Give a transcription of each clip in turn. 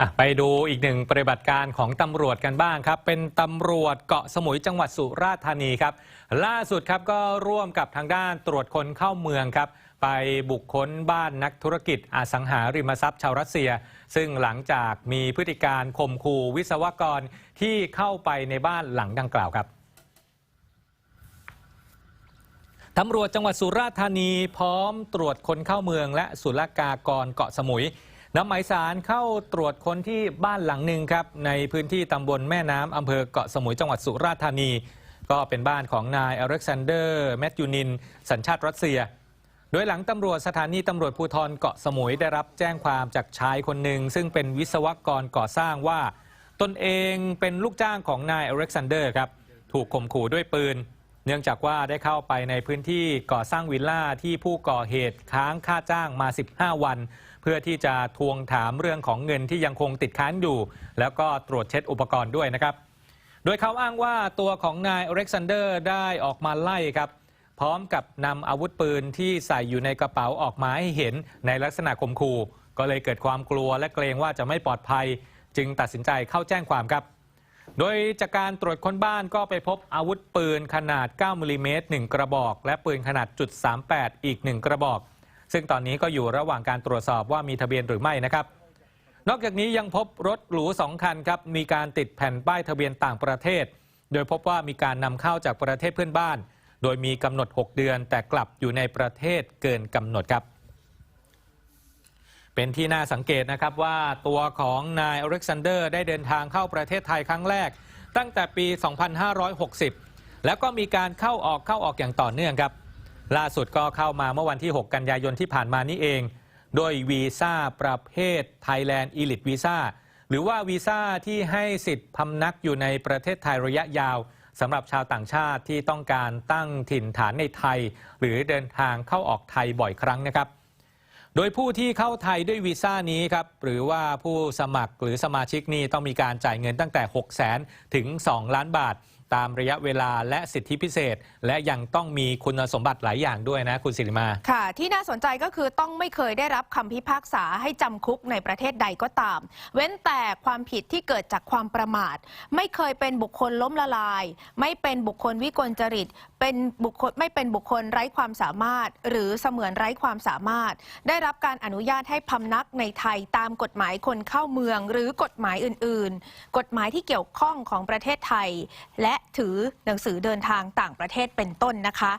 อะไปดูอีกหนึ่งปฏิบัติการของตำรวจกันบ้างครับ เป็นตำรวจเกาะสมุยจังหวัดสุราษฎร์ธานีครับ ล่าสุดครับก็ร่วมกับทางด้านตรวจคนเข้าเมืองครับ ไปบุกค้นบ้านนักธุรกิจอสังหาริมทรัพย์ชาวรัสเซีย ซึ่งหลังจากมีพฤติการข่มขู่วิศวกรที่เข้าไปในบ้านหลังดังกล่าวครับตำรวจจังหวัดสุราษฎร์ธานีพร้อมตรวจคนเข้าเมืองและศุลกากรเกาะสมุย นำหมายสารเข้าตรวจคนที่บ้านหลังหนึ่งครับ ในพื้นที่ตำบลแม่น้ำอำเภอเกาะสมุยจังหวัดสุราษฎร์ธานี ก็เป็นบ้านของนายอเล็กซานเดอร์แมทยูนิน สัญชาติรัสเซีย โดยหลังตำรวจสถานีตำรวจภูธรเกาะสมุยได้รับแจ้งความจากชายคนหนึ่ง ซึ่งเป็นวิศวกรก่อสร้างว่า ตนเองเป็นลูกจ้างของนายอเล็กซานเดอร์ครับถูกข่มขู่ด้วยปืน เนื่องจากว่าได้เข้าไปในพื้นที่ก่อสร้างวิลล่าที่ผู้ก่อเหตุค้างค่าจ้างมา 15 วัน เพื่อที่จะทวงถามเรื่องของเงินที่ยังคงติดค้างอยู่ แล้วก็ตรวจเช็ดอุปกรณ์ด้วยนะครับ โดยเขาอ้างว่าตัวของนายอเล็กซานเดอร์ได้ออกมาไล่ครับ พร้อมกับนำอาวุธปืนที่ใส่อยู่ในกระเป๋าออกมาให้เห็นในลักษณะข่มขู่ก็เลยเกิดความกลัวและเกรงว่าจะไม่ปลอดภัย จึงตัดสินใจเข้าแจ้งความครับ โดยจากการตรวจค้นบ้านก็ไปพบอาวุธปืนขนาด 9มิลลิเมตร1กระบอก และปืนขนาดจุด38 อีก 1 กระบอก ซึ่งตอนนี้ก็อยู่ระหว่างการตรวจสอบว่ามีทะเบียนหรือไม่นะครับ นอกจากนี้ยังพบรถหรูสองคันครับ มีการติดแผ่นป้ายทะเบียนต่างประเทศ โดยพบว่ามีการนำเข้าจากประเทศเพื่อนบ้าน โดยมีกำหนด 6 เดือน แต่กลับอยู่ในประเทศเกินกำหนดครับ เป็นที่น่าสังเกตนะครับว่าตัวของนายอเล็กซานเดอร์ได้เดินทางเข้าประเทศไทยครั้งแรก ตั้งแต่ปี 2560 แล้วก็มีการเข้าออกเข้าออกอย่างต่อเนื่องครับ ล่าสุดก็เข้ามาเมื่อวันที่ 6 กันยายนที่ผ่านมานี้เอง โดยวีซ่าประเภท Thailand Elite Visa หรือว่าวีซ่าที่ให้สิทธิ์พำนักอยู่ในประเทศไทยระยะยาวสำหรับชาวต่างชาติที่ต้องการตั้งถิ่นฐานในไทย หรือเดินทางเข้าออกไทยบ่อยครั้งนะครับ โดยผู้ที่เข้าไทยด้วยวีซ่านี้ครับหรือว่าผู้สมัครหรือสมาชิกนี่ต้องมีการจ่ายเงินตั้งแต่ 6 0 0 0 0 0 ถึง 2 ล้านบาท ตามระยะเวลาและสิทธิพิเศษ และยังต้องมีคุณสมบัติหลายอย่างด้วยนะ คุณสิริมา ค่ะ ที่น่าสนใจก็คือต้องไม่เคยได้รับคำพิพากษาให้จำคุกในประเทศใดก็ตาม เว้นแต่ความผิดที่เกิดจากความประมาท ไม่เคยเป็นบุคคลล้มละลาย ไม่เป็นบุคคลวิกลจริต เป็นบุคคลไม่เป็นบุคคลไร้ความสามารถ หรือเสมือนไร้ความสามารถ ได้รับการอนุญาตให้พำนักในไทยตามกฎหมายคนเข้าเมือง หรือกฎหมายอื่น ๆ กฎหมายที่เกี่ยวข้องของประเทศไทย และและถือหนังสือเดินทางต่างประเทศเป็นต้นนะคะ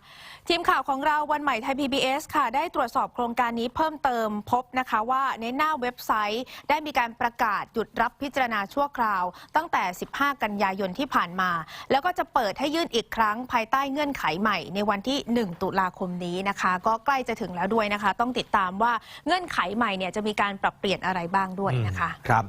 ทีมข่าวของเราวันใหม่ไทย PBS ค่ะ ได้ตรวจสอบโครงการนี้เพิ่มเติมพบนะคะว่าในหน้าเว็บไซต์ ได้มีการประกาศหยุดรับพิจารณาชั่วคราว ตั้งแต่ 15 กันยายนที่ผ่านมา แล้วก็จะเปิดให้ยื่นอีกครั้งภายใต้เงื่อนไขใหม่ ในวันที่ 1 ตุลาคมนี้นะคะ ก็ใกล้จะถึงแล้วด้วยนะคะ ต้องติดตามว่าเงื่อนไขใหม่เนี่ยจะมีการปรับเปลี่ยนอะไรบ้างด้วยนะคะครับ